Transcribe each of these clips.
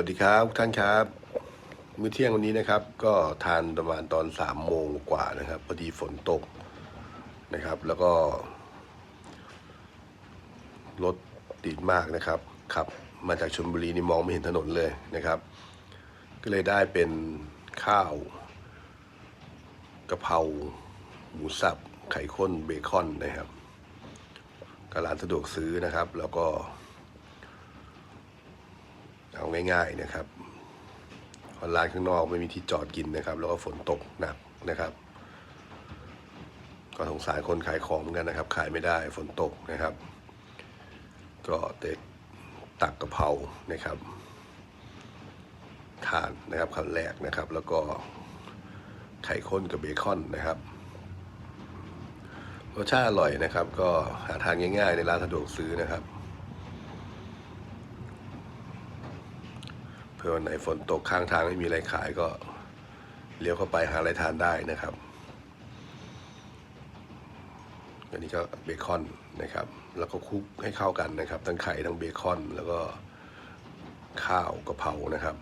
วัสดีครับทุกท่านครับ มื้อเที่ยงวันนี้นะครับ ก็ทานประมาณตอนสามโมงกว่านะครับพอดีฝนตกนะครับ แล้วก็รถติดมากนะครับขับมาจากชลบุรีนี่มองไม่เห็นถนนเลยนะครับ ก็เลยได้เป็นข้าวกะเพราหมูสับไข่ข้นเบคอนนะครับกับร้านสะดวกซื้อนะครับ แล้วก็ เอาง่ายๆนะครับพราะร้านข้างนอกไม่มีที่จอดกินนะครับ แล้วก็ฝนตกหนักนะครับ ก็สงสารคนขายของเหมือนกันนะครับ ขายไม่ได้ฝนตกนะครับ ก็เด็ดตักกะเพรานะครับทานนะครับคำแรกนะครับ แล้วก็ไข่ข้นกับเบคอนนะครับรสชาติอร่อยนะครับ ก็หาทานง่ายๆ ในร้านสะดวกซื้อนะครับ เพื่อวันไหนฝนตกข้างทางไม่มีอะไรขายก็เลี้ยวเข้าไปหาอะไรทานได้นะครับ อันนี้ก็เบคอนนะครับ แล้วก็คลุกให้เข้ากันนะครับ ทั้งไข่ทั้งเบคอนแล้วก็ข้าวกะเพรานะครับ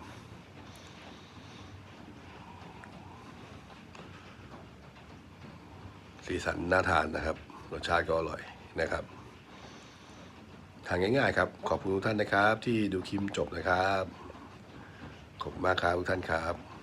สีสันน่าทานนะครับ รสชาติก็อร่อยนะครับทานง่ายๆครับ ขอบคุณทุกท่านนะครับ ที่ดูคลิปจบนะครับ ขอบมากครับทุกท่านครับ